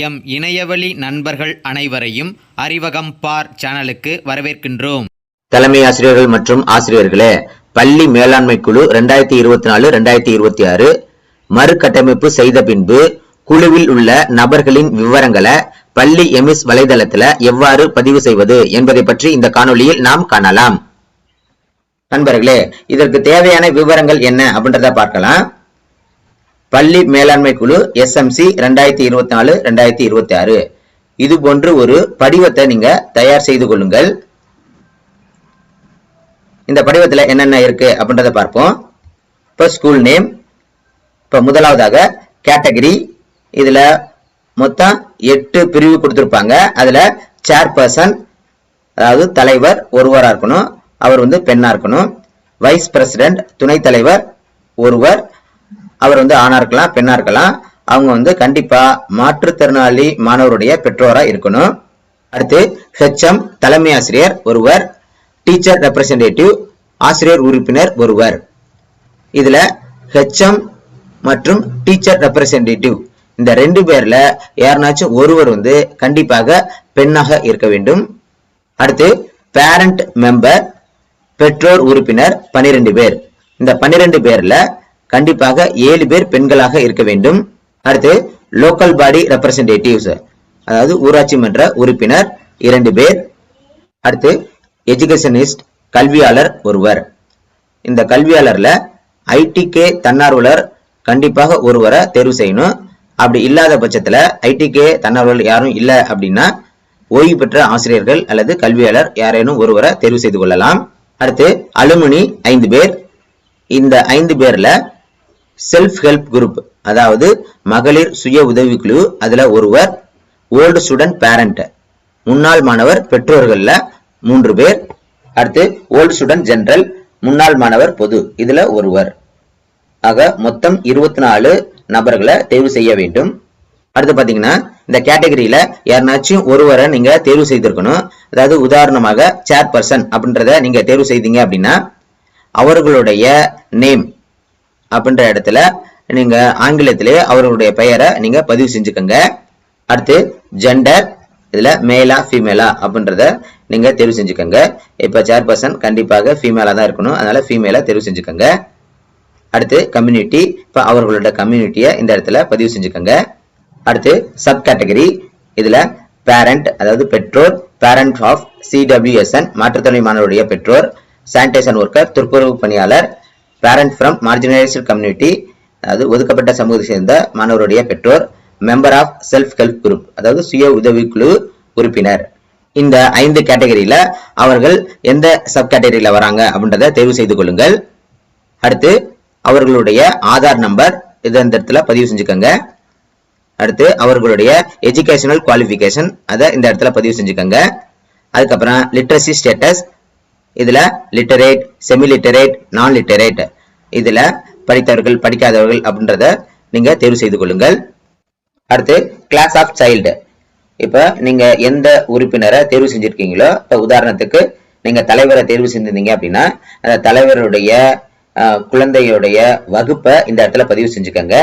M இணையவழி நண்பர்கள் அனைவரையும் அறிவகம் பார் சேனலுக்கு வரவேற்கின்றோம். தலைமை ஆசிரியர்கள் மற்றும் ஆசிரியர்களே பள்ளி மேலாண்மை குழு ரெண்டாயிரத்தி இருபத்தி நாலு ரெண்டாயிரத்தி இருபத்தி ஆறு மறுகட்டமைப்பு செய்த பின்பு குழுவில் உள்ள நபர்களின் விவரங்களை பள்ளி எமிஸ் வலைதளத்துல எவ்வாறு பதிவு செய்வது என்பதை பற்றி இந்த காணொளியில் நாம் காணலாம். நண்பர்களே இதற்கு தேவையான விவரங்கள் என்ன அப்படின்றத பார்க்கலாம். பள்ளி மேலாண்மை குழு எஸ்எம்சி ரெண்டாயிரத்தி இருபத்தி நாலு ரெண்டாயிரத்தி இருபத்தி ஆறு. இது போன்று ஒரு படிவத்தை நீங்க தயார் செய்து கொள்ளுங்கள். இந்த படிவத்துல என்னென்ன இருக்கு அப்படின்றத பார்ப்போம். இப்போ ஸ்கூல் நேம் இப்போ முதலாவதாக கேட்டகரி இதுல மொத்தம் எட்டு பிரிவு கொடுத்திருப்பாங்க. அதுல சேர்பர்சன் அதாவது தலைவர் ஒருவரா இருக்கணும். அவர் வந்து பெண்ணா இருக்கணும். வைஸ் பிரசிடென்ட் துணைத் தலைவர் ஒருவர். அவர் வந்து ஆணா இருக்கலாம் பெண்ணா இருக்கலாம். அவங்க வந்து கண்டிப்பா மாற்றுத்திறனாளி மாணவருடைய பெற்றோரா இருக்கணும். அடுத்து ஹெச்எம் தலைமை ஆசிரியர் ஒருவர் டீச்சர் ரெப்ரசன்டேட்டிவ் ஆசிரியர் உறுப்பினர் ஒருவர். இதுல ஹெச்எம் மற்றும் டீச்சர் ரெப்ரசன்டேட்டிவ் இந்த ரெண்டு பேர்ல யாருனாச்சும் ஒருவர் வந்து கண்டிப்பாக பெண்ணாக இருக்க வேண்டும். அடுத்து பேரண்ட் மெம்பர் பெற்றோர் உறுப்பினர் 12 பேர். இந்த 12 பேர்ல கண்டிப்பாக ஏழு பேர் பெண்களாக இருக்க வேண்டும். அடுத்து லோக்கல் பாடி ரெப்ரசன்டேட்டிவ்ஸ் அதாவது ஊராட்சி மன்ற உறுப்பினர் இரண்டு பேர். அடுத்து எஜுகேஷனிஸ்ட் கல்வியாளர் ஒருவர். இந்த கல்வியாளர்ல ஐடிகே தன்னார்வலர் கண்டிப்பாக ஒருவரை தேர்வு செய்யணும். அப்படி இல்லாத பட்சத்துல ஐடிகே தன்னார்வலர் யாரும் இல்ல அப்படின்னா ஓய்வு பெற்ற ஆசிரியர்கள் அல்லது கல்வியாளர் யாரேனும் ஒருவரை தேர்வு செய்து கொள்ளலாம். அடுத்து அலுமினி ஐந்து பேர். இந்த ஐந்து பேர்ல செல்ஃப் ஹெல்ப் குரூப் அதாவது மகளிர் சுய உதவிக்குழு அதில் ஒருவர் ஓல்டு ஸ்டூடெண்ட் பேரண்ட் முன்னாள் மாணவர் பெற்றோர்களில் மூன்று பேர் அடுத்து ஓல்டு ஸ்டூடெண்ட் ஜெனரல் முன்னாள் மாணவர் பொது இதில் ஒருவர். ஆக மொத்தம் இருபத்தி நாலு நபர்களை தேர்வு செய்ய வேண்டும். அடுத்து பார்த்தீங்கன்னா இந்த கேட்டகரியில யாருனாச்சும் ஒருவரை நீங்க தேர்வு செய்திருக்கணும். அதாவது உதாரணமாக சேர்பர்சன் அப்படின்றத நீங்க தேர்வு செய்தீங்க அப்படின்னா அவர்களுடைய நேம் அப்படின்ற இடத்துல நீங்க ஆங்கிலத்திலே அவர்களுடைய பெயரை நீங்க பதிவு செஞ்சுக்கோங்க. அடுத்து ஜெண்டர் இதுல மேலா ஃபீமேலா அப்படின்றத நீங்க தெரிவு செஞ்சுக்கோங்க. இப்ப சேர்பர்சன் கண்டிப்பாக ஃபீமேலா தான் இருக்கணும். அதனால ஃபீமேலா தெரிவு செஞ்சுக்கோங்க. அடுத்து கம்யூனிட்டி இப்ப அவர்களோட கம்யூனிட்டியை இந்த இடத்துல பதிவு செஞ்சுக்கோங்க. அடுத்து சப் கேட்டகரி இதுல பேரண்ட் அதாவது பெற்றோர் பேரண்ட் ஆஃப் சிடபிள்யூஎஸ்என் மாற்றுத்திறனாளி மாணவருடைய பெற்றோர் சானிடேஷன் ஒர்க்கர் துப்புரவு பணியாளர் பேரண்ட் ஃப்ரம் மார்ஜினலைஸ்டு கம்யூனிட்டி அதாவது ஒதுக்கப்பட்ட சமூகத்தை சேர்ந்த மாணவருடைய பெற்றோர் member of self help group அதாவது சுய உதவிக்குழு உறுப்பினர். இந்த ஐந்து கேட்டகரியில அவர்கள் எந்த சப் கேட்டகரியில வராங்க அப்படின்றத தேர்வு செய்து கொள்ளுங்கள். அடுத்து அவர்களுடைய ஆதார் நம்பர் இது இந்த இடத்துல பதிவு செஞ்சுக்கோங்க. அடுத்து அவர்களுடைய எஜுகேஷனல் குவாலிஃபிகேஷன் அதை இந்த இடத்துல பதிவு செஞ்சுக்கோங்க. அதுக்கப்புறம் லிட்ரஸி ஸ்டேட்டஸ் இதுல literate semi literate non literate இதுல படித்தவர்கள் படிக்காதவர்கள் அப்படின்றத நீங்க தேர்வு செய்து கொள்ளுங்கள். அடுத்து கிளாஸ் ஆஃப் சைல்டு இப்ப நீங்க எந்த உறுப்பினரை தேர்வு செஞ்சிருக்கீங்களோ இப்ப உதாரணத்துக்கு நீங்க தலைவரை தேர்வு செஞ்சிருந்தீங்க அப்படின்னா அந்த தலைவருடைய குழந்தையுடைய வகுப்பை இந்த இடத்துல பதிவு செஞ்சுக்கோங்க.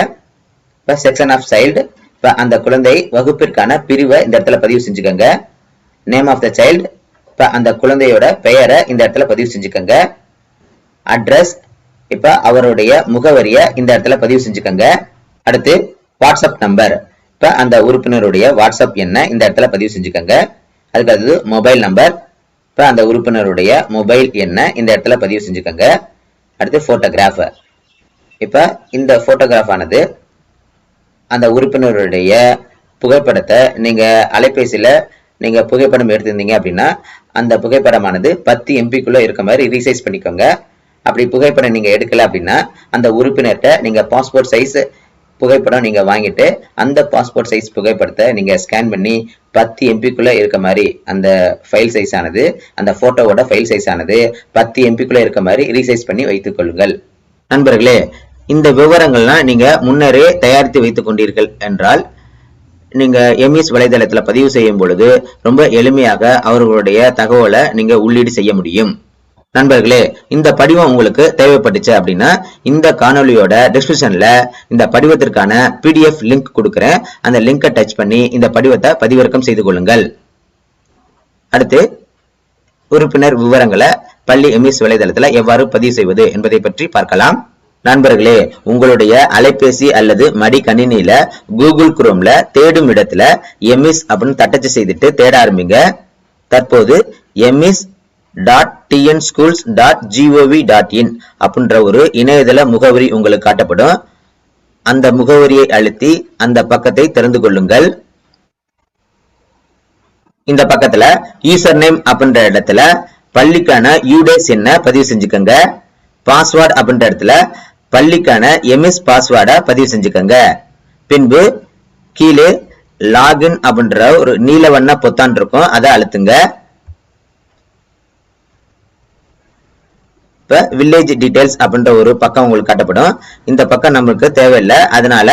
இப்ப செக்ஷன் ஆஃப் சைல்டு இப்ப அந்த குழந்தை வகுப்பிற்கான பிரிவை இந்த இடத்துல பதிவு செஞ்சுக்கோங்க. நேம் ஆஃப் த சைல்டு இப்போ அந்த குழந்தையோட பெயரை இந்த இடத்துல பதிவு செஞ்சுக்கோங்க. அட்ரஸ் இப்ப அவருடைய முகவரியை இந்த இடத்துல பதிவு செஞ்சுக்கோங்க. அடுத்து வாட்ஸ்அப் நம்பர் இப்ப அந்த உறுப்பினருடைய வாட்ஸ்அப் என்ன இந்த இடத்துல பதிவு செஞ்சுக்கோங்க. அதுக்கு அடுத்தது மொபைல் நம்பர் இப்ப அந்த உறுப்பினருடைய மொபைல் என்ன இந்த இடத்துல பதிவு செஞ்சுக்கோங்க. அடுத்து போட்டோகிராஃப் இப்ப இந்த ஃபோட்டோகிராஃப் ஆனது அந்த உறுப்பினருடைய புகைப்படத்தை நீங்க அலைபேசியில நீங்கள் புகைப்படம் எடுத்திருந்தீங்க அப்படின்னா அந்த புகைப்படமானது பத்து எம்பிக்குள்ளே இருக்க மாதிரி ரீசைஸ் பண்ணிக்கோங்க. அப்படி புகைப்படம் நீங்கள் எடுக்கல அப்படின்னா அந்த உறுப்பினர்கிட்ட நீங்கள் பாஸ்போர்ட் சைஸ் புகைப்படம் நீங்கள் வாங்கிட்டு அந்த பாஸ்போர்ட் சைஸ் புகைப்படத்தை நீங்கள் ஸ்கேன் பண்ணி பத்து எம்பிக்குள்ளே இருக்க மாதிரி அந்த ஃபைல் சைஸ் ஆனது அந்த ஃபோட்டோவோட ஃபைல் சைஸ் ஆனது பத்து எம்பிக்குள்ளே இருக்க மாதிரி ரீசைஸ் பண்ணி வைத்துக் கொள்ளுங்கள். நண்பர்களே இந்த விவரங்கள்லாம் நீங்கள் முன்னரே தயாரித்து வைத்துக் கொண்டீர்கள் என்றால் நீங்கள் எம்இஸ் வலைதளத்தில் பதிவு செய்யும் பொழுது ரொம்ப எளிமையாக அவர்களுடைய தகவலை நீங்கள் உள்ளீடு செய்ய முடியும். நண்பர்களே இந்த படிவம் உங்களுக்கு தேவைப்பட்டுச்சு அப்படின்னா இந்த காணொளியோட டிஸ்கிரிப்ஷன்ல இந்த படிவத்திற்கான பிடிஎஃப் லிங்க் கொடுக்கிறேன். அந்த லிங்கை டச் பண்ணி இந்த படிவத்தை பதிவிறக்கம் செய்து கொள்ளுங்கள். அடுத்து உறுப்பினர் விவரங்களை பள்ளி எம்இஸ் வலைதளத்தில் எவ்வாறு பதிவு செய்வது என்பதை பற்றி பார்க்கலாம். நண்பர்களே உங்களுடைய அலைபேசி அல்லது மடி கணினியில கூகுள் குரோம்ல தேடும் இடத்துல எம்இஸ் அப்படின்னு தட்டச்சு செய்துட்டு தேட ஆரம்பிங்க. தற்போது EMIS dot TN schools dot GOV dot in அப்படின்ற ஒரு இணையதள முகவரி உங்களுக்கு காட்டப்படும். அந்த முகவரியை அழுத்தி அந்த பக்கத்தை திறந்து கொள்ளுங்கள். இந்த பக்கத்துல யூசர் நேம் அப்படின்ற இடத்துல பள்ளிக்கான யூடேஸ் என்ன பதிவு செஞ்சுக்கோங்க. பாஸ்வேர்டு அப்படின்ற இடத்துல பள்ளிக்கான எம்எஸ் பாஸ்வேர்டை பதிவு செஞ்சுக்கோங்க. பின்பு கீழே லாகின் அப்படின்ற ஒரு நீல வண்ண பொத்தான் இருக்கும் அதை அழுத்துங்க. இப்போ வில்லேஜ் டீடைல்ஸ் அப்படின்ற ஒரு பக்கம் உங்களுக்கு காட்டப்படும். இந்த பக்கம் நம்மளுக்கு தேவையில்லை. அதனால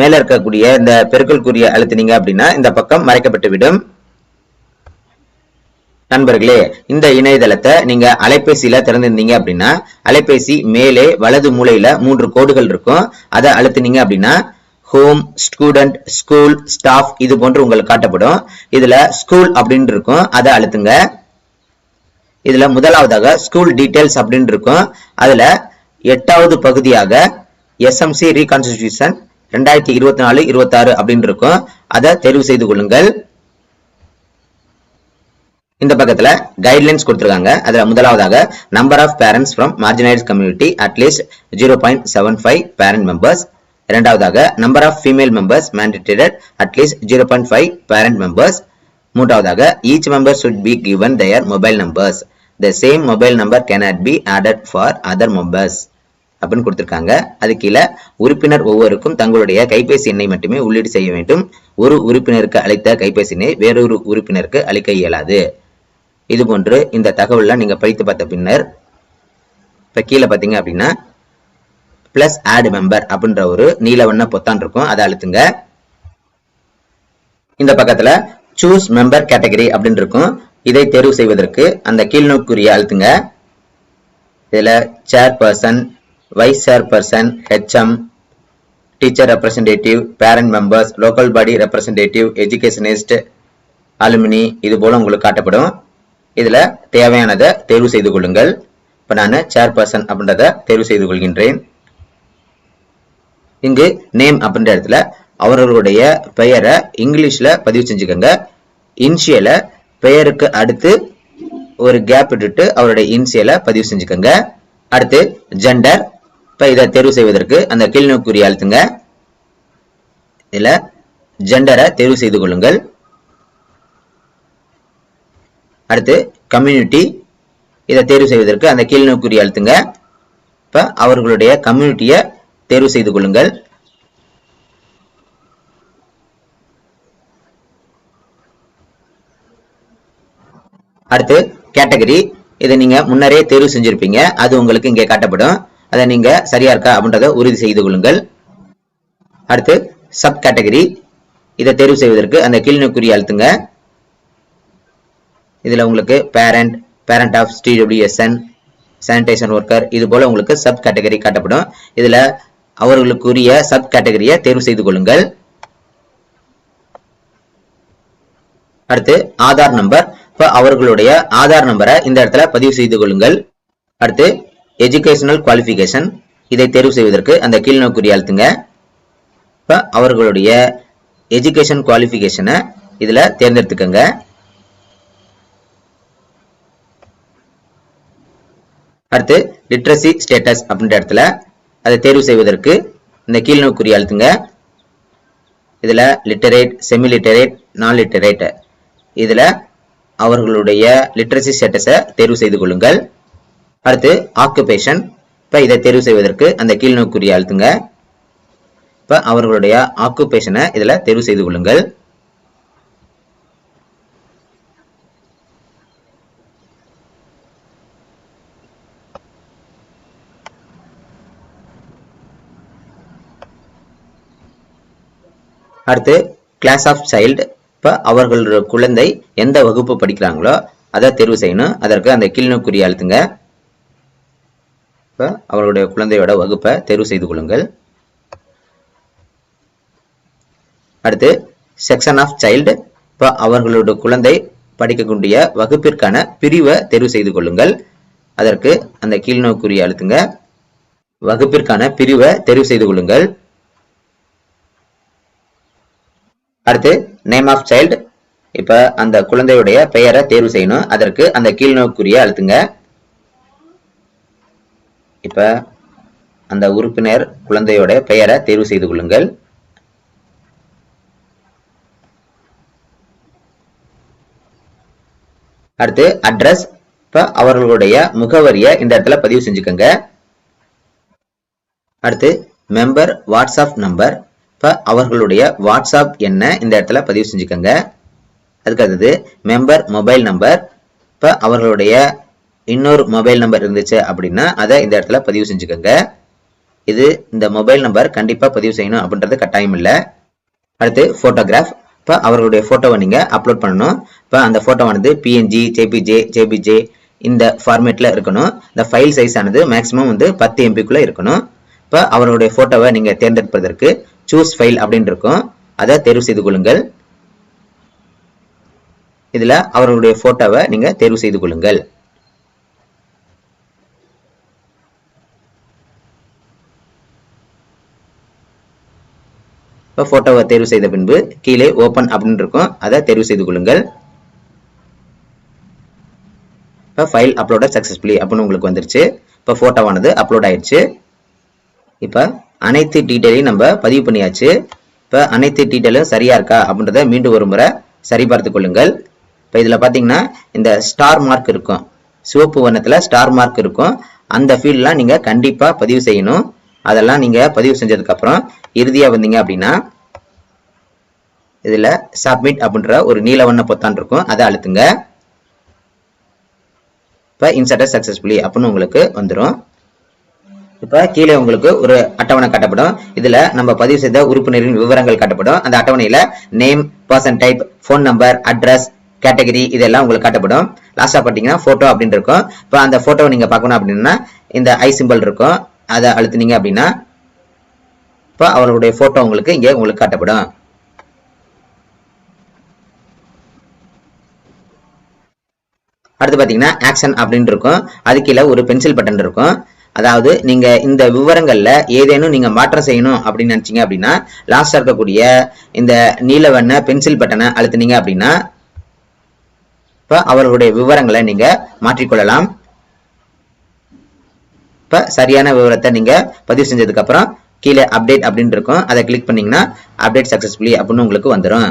மேலே இருக்கக்கூடிய இந்த பெருக்கல் குறிய அழுத்தினீங்க அப்படின்னா இந்த பக்கம் மறைக்கப்பட்டு விடும் நண்பர்களே இந்த இணையதளத்தை நீங்க அலைபேசியில திறந்திருந்தீங்க அப்படின்னா அலைபேசி மேலே வலது மூலையில மூன்று கோடுகள் இருக்கும். அதை அழுத்தினீங்க அப்படின்னா ஹோம் ஸ்டூடெண்ட் ஸ்கூல் ஸ்டாஃப் இது போன்று உங்களுக்கு காட்டப்படும். இதுல ஸ்கூல் அப்படின்னு இருக்கும். அதை அழுத்துங்க. இதுல முதலாவதாக ஸ்கூல் டீட்டெயில்ஸ் அப்படின்னு இருக்கும். அதுல எட்டாவது பகுதியாக எஸ்எம்சி ரீகான்ஸ்டியூஷன் ரெண்டாயிரத்தி இருபத்தி நாலு இருபத்தாறு அப்படின்னு இருக்கும். அதை தெரிவு செய்து கொள்ளுங்கள். இந்த பக்கத்துல கைட்லைன்ஸ் கொடுத்துருக்காங்க. அதுல முதலாவதாக number of parents from marginalise community at least zero point seven five parent members இரண்டாவதாக number of female members mandated at least zero point five parent members மூன்றாவதாக each member should be given their mobile numbers the same mobile number cannot be added for other members அப்படின்னு கொடுத்துருக்காங்க. அது கீழே உறுப்பினர் ஒவ்வொருக்கும் தங்களுடைய கைபேசி எண்ணை மட்டுமே உள்ளீடு செய்ய வேண்டும். ஒரு உறுப்பினருக்கு அளித்த கைபேசி எண்ணை வேறொரு உறுப்பினருக்கு அளிக்க இயலாது. இது போன்று இந்த தகவல்லாம் நீங்கள் படித்து பார்த்த பின்னர் இப்போ கீழே பார்த்தீங்க அப்படின்னா ப்ளஸ் ஆட் மெம்பர் அப்படின்ற ஒரு நீலவண்ண பொத்தான் இருக்கும். அதை அழுத்துங்க. இந்த பக்கத்தில் சூஸ் மெம்பர் கேட்டகரி அப்படின்னு இருக்கும். இதை தேர்வு செய்வதற்கு அந்த கீழ்நோக்குரிய அழுத்துங்க. இதில் chairperson vice chairperson HM teacher representative parent members local body representative educationist alumni இது போல உங்களுக்கு காட்டப்படும். இதுல தேவையானதை தேர்வு செய்து கொள்ளுங்கள். இப்ப நான் சேர்பர்சன் அப்படின்றத தேர்வு செய்து கொள்கின்றேன். இங்கு நேம் அப்படின்ற இடத்துல அவர்களுடைய பெயரை இங்கிலீஷ்ல பதிவு செஞ்சுக்கோங்க. இன்ஷியலை பெயருக்கு அடுத்து ஒரு கேப் விட்டுட்டு அவருடைய இன்சியலை பதிவு செஞ்சுக்கோங்க. அடுத்து ஜெண்டர் இப்ப இதை தேர்வு செய்வதற்கு அந்த கீழ்நோக்குரிய அழுத்துங்க. இதுல ஜெண்டரை தேர்வு செய்து கொள்ளுங்கள். அடுத்து கம்யூனிட்டி இதை தேர்வு செய்வதற்கு அந்த கீழ்நோக்குரிய அழுத்துங்க இப்ப அவர்களுடைய கம்யூனிட்டியை தேர்வு செய்து கொள்ளுங்கள். அடுத்து கேட்டகரி இதை நீங்க முன்னரே தேர்வு செஞ்சிருப்பீங்க. அது உங்களுக்கு இங்கே காட்டப்படும். அதை நீங்க சரியா இருக்கா அப்படின்றத உறுதி செய்து கொள்ளுங்கள். அடுத்து சப் கேட்டகரி இதை தேர்வு செய்வதற்கு அந்த கீழ்நோக்குரிய அழுத்துங்க இதுல உங்களுக்கு parent parent of CWSN sanitation worker இது போல் உங்களுக்கு சப் கேட்டகரி காட்டப்படும். இதுல அவர்களுக்குரிய சப் கேட்டகரியை தேர்வு செய்து கொள்ளுங்கள். அடுத்து ஆதார் நம்பர் இப்போ அவர்களுடைய ஆதார் நம்பரை இந்த இடத்துல பதிவு செய்து கொள்ளுங்கள். அடுத்து எஜுகேஷனல் குவாலிஃபிகேஷன் இதை தேர்வு செய்வதற்கு அந்த கீழ்நோக்குரிய அழுத்துங்க. இப்ப அவர்களுடைய எஜுகேஷன் குவாலிஃபிகேஷனை இதுல தேர்ந்தெடுத்துக்கோங்க. அடுத்து லிட்ரஸி ஸ்டேட்டஸ் அப்படின்ற இடத்துல அதை தேர்வு செய்வதற்கு இந்த கீழ்நோக்குரிய அழுத்துங்க. இதுல literate semi literate non literate இதுல அவர்களுடைய லிட்ரஸி ஸ்டேட்டஸை தேர்வு செய்து கொள்ளுங்கள். அடுத்து ஆக்குபேஷன் இப்ப இதை தேர்வு செய்வதற்கு அந்த கீழ்நோக்குரிய அழுத்துங்க. இப்போ அவர்களுடைய ஆக்குபேஷனை இதுல தேர்வு செய்து கொள்ளுங்கள். அடுத்து கிளாஸ் ஆஃப் சைல்டு இப்போ அவர்களுடைய குழந்தை எந்த வகுப்பு படிக்கிறாங்களோ அதை தேர்வு செய்யணும். அதற்கு அந்த கீழ்நோக்குறி அழுத்துங்க. இப்போ அவர்களுடைய குழந்தையோட வகுப்பை தேர்வு செய்து கொள்ளுங்கள். அடுத்து செக்ஷன் ஆஃப் சைல்டு இப்போ அவர்களுடைய குழந்தை படிக்கக்கூடிய வகுப்பிற்கான பிரிவை தேர்வு செய்து கொள்ளுங்கள். அதற்கு அந்த கீழ்நோக்குரிய அழுத்துங்க. வகுப்பிற்கான பிரிவை தெரிவு செய்து கொள்ளுங்கள். அடுத்து நேம் ஆஃப் சைல்டு இப்ப அந்த குழந்தையுடைய பெயரை தேர்வு செய்யணும். அதற்கு அந்த கீழ்நோக்குரிய அழுத்துங்க. இப்ப அந்த உறுப்பினர் குழந்தையோட பெயரை தேர்வு செய்து கொள்ளுங்கள். அடுத்து அட்ரஸ் இப்ப அவர்களுடைய முகவரியை இந்த இடத்துல பதிவு செஞ்சுக்கோங்க. அடுத்து மெம்பர் வாட்ஸ்அப் நம்பர் இப்போ அவர்களுடைய வாட்ஸ்அப் என்ன இந்த இடத்துல பதிவு செஞ்சுக்கோங்க. அதுக்கு அடுத்தது மெம்பர் மொபைல் நம்பர் இப்போ அவர்களுடைய இன்னொரு மொபைல் நம்பர் இருந்துச்சு அப்படின்னா அதை இந்த இடத்துல பதிவு செஞ்சுக்கோங்க. இது இந்த மொபைல் நம்பர் கண்டிப்பாக பதிவு செய்யணும் அப்படின்றது கட்டாயம் இல்லை. அடுத்து ஃபோட்டோகிராஃப் இப்போ அவர்களுடைய ஃபோட்டோவை நீங்கள் அப்லோட் பண்ணணும். இப்போ அந்த ஃபோட்டோவானது பிஎன்ஜி ஜேபிஜே ஜேபிஜே இந்த ஃபார்மேட்டில் இருக்கணும். இந்த ஃபைல் சைஸ் ஆனது மேக்ஸிமம் வந்து பத்து எம்பிக்குள்ளே இருக்கணும். இப்போ அவர்களுடைய ஃபோட்டோவை நீங்கள் தேர்ந்தெடுப்பதற்கு சூஸ் ஃபைல் அப்படின்னு இருக்கும். அதை தேர்வு செய்து கொள்ளுங்கள். இதில் அவர்களுடைய ஃபோட்டோவை நீங்கள் தேர்வு செய்து கொள்ளுங்கள். இப்போ ஃபோட்டோவை தேர்வு செய்த பின்பு கீழே ஓப்பன் அப்படின்னு இருக்கும். அதை தேர்வு செய்து கொள்ளுங்கள். இப்போ ஃபைல் அப்லோட சக்ஸஸ்ஃபுல்லி அப்படின்னு உங்களுக்கு வந்துருச்சு. இப்போ ஃபோட்டோவானது அப்லோட் ஆயிடுச்சு. இப்போ அனைத்து டீட்டெயிலையும் நம்ம பதிவு பண்ணியாச்சு. இப்போ அனைத்து டீட்டெயிலும் சரியா இருக்கா அப்படின்றத மீண்டும் ஒரு முறை சரிபார்த்து கொள்ளுங்கள். இப்போ இதில் பார்த்தீங்கன்னா இந்த ஸ்டார் மார்க் இருக்கும். சிவப்பு வண்ணத்தில் ஸ்டார் மார்க் இருக்கும். அந்த ஃபீல்டெலாம் நீங்கள் கண்டிப்பாக பதிவு செய்யணும். அதெல்லாம் நீங்கள் பதிவு செஞ்சதுக்கப்புறம் இறுதியாக வந்தீங்க அப்படின்னா இதில் சப்மிட் அப்படின்ற ஒரு நீல வண்ண பொத்தான் இருக்கும். அதை அழுத்துங்க. இப்போ இன்சர்ட் சக்ஸஸ்ஃபுல்லி அப்படின்னு உங்களுக்கு வந்துடும் இப்போ கீழே உங்களுக்கு ஒரு அட்டவணை காட்டப்படும். இதுல நம்ம பதிவு செய்த உறுப்பினரின் விவரங்கள் காட்டப்படும். அந்த அட்டவணையில name person type phone number address category இதெல்லாம் உங்களுக்கு காட்டப்படும். லாஸ்டா பார்த்தீங்கன்னா போட்டோ அப்படின்னு இருக்கும். இப்போ அந்த ஃபோட்டோவை நீங்க பார்க்கணும் அப்படின்னா இந்த ஐ சிம்பிள் இருக்கும். அதை அழுத்துனீங்க அப்படின்னா இப்போ அவர்களுடைய ஃபோட்டோ உங்களுக்கு இங்கே உங்களுக்கு காட்டப்படும். அடுத்து பார்த்தீங்கன்னா ஆக்ஷன் அப்படின்னு இருக்கும். அது கீழே ஒரு பென்சில் பட்டன் இருக்கும். அதாவது நீங்க இந்த விவரங்கள்ல ஏதேனும் நீங்க மாற்றம் செய்யணும் அப்படின்னு நினைச்சீங்க அப்படின்னா லாஸ்டா இருக்கக்கூடிய இந்த நீல வண்ண பென்சில் பட்டனை அழுத்துனீங்க அப்படின்னா இப்ப அவர்களுடைய விவரங்களை நீங்க மாற்றிக்கொள்ளலாம். இப்ப சரியான விவரத்தை நீங்க பதிவு செஞ்சதுக்கு அப்புறம் கீழே அப்டேட் அப்படின்னு இருக்கும். அதை கிளிக் பண்ணீங்கன்னா அப்டேட் சக்சஸ்ஃபுல்லி அப்படின்னு உங்களுக்கு வந்துடும்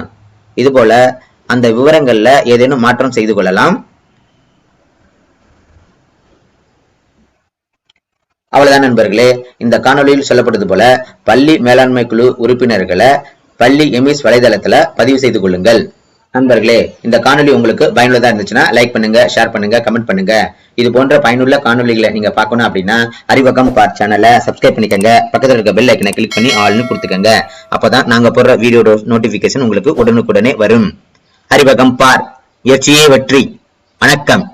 இது போல அந்த விவரங்களில் ஏதேனும் மாற்றம் செய்து கொள்ளலாம். அவ்வளவுதான் நண்பர்களே. இந்த காணொளியில் சொல்லப்பட்டது போல பள்ளி மேலாண்மை குழு உறுப்பினர்களை பள்ளி எமிஸ் வலைதளத்துல பதிவு செய்து கொள்ளுங்கள். நண்பர்களே இந்த காணொளி உங்களுக்கு பயனுள்ளதா இருந்துச்சுன்னா லைக் பண்ணுங்க ஷேர் பண்ணுங்க கமெண்ட் பண்ணுங்க. இது போன்ற பயனுள்ள காணொளிகளை நீங்க பார்க்கணும் அப்படின்னா அறிவகம் பார் சேனலை சப்ஸ்கிரைப் பண்ணிக்கங்க. பக்கத்தில் இருக்க பெல் ஐக்கனை கிளிக் பண்ணி ஆல்னு கொடுத்துக்கங்க. அப்பதான் நாங்க போடுற வீடியோ நோட்டிபிகேஷன் உங்களுக்கு உடனுக்குடனே வரும். அறிவகம் பார் முயற்சியே வெற்றி வணக்கம்.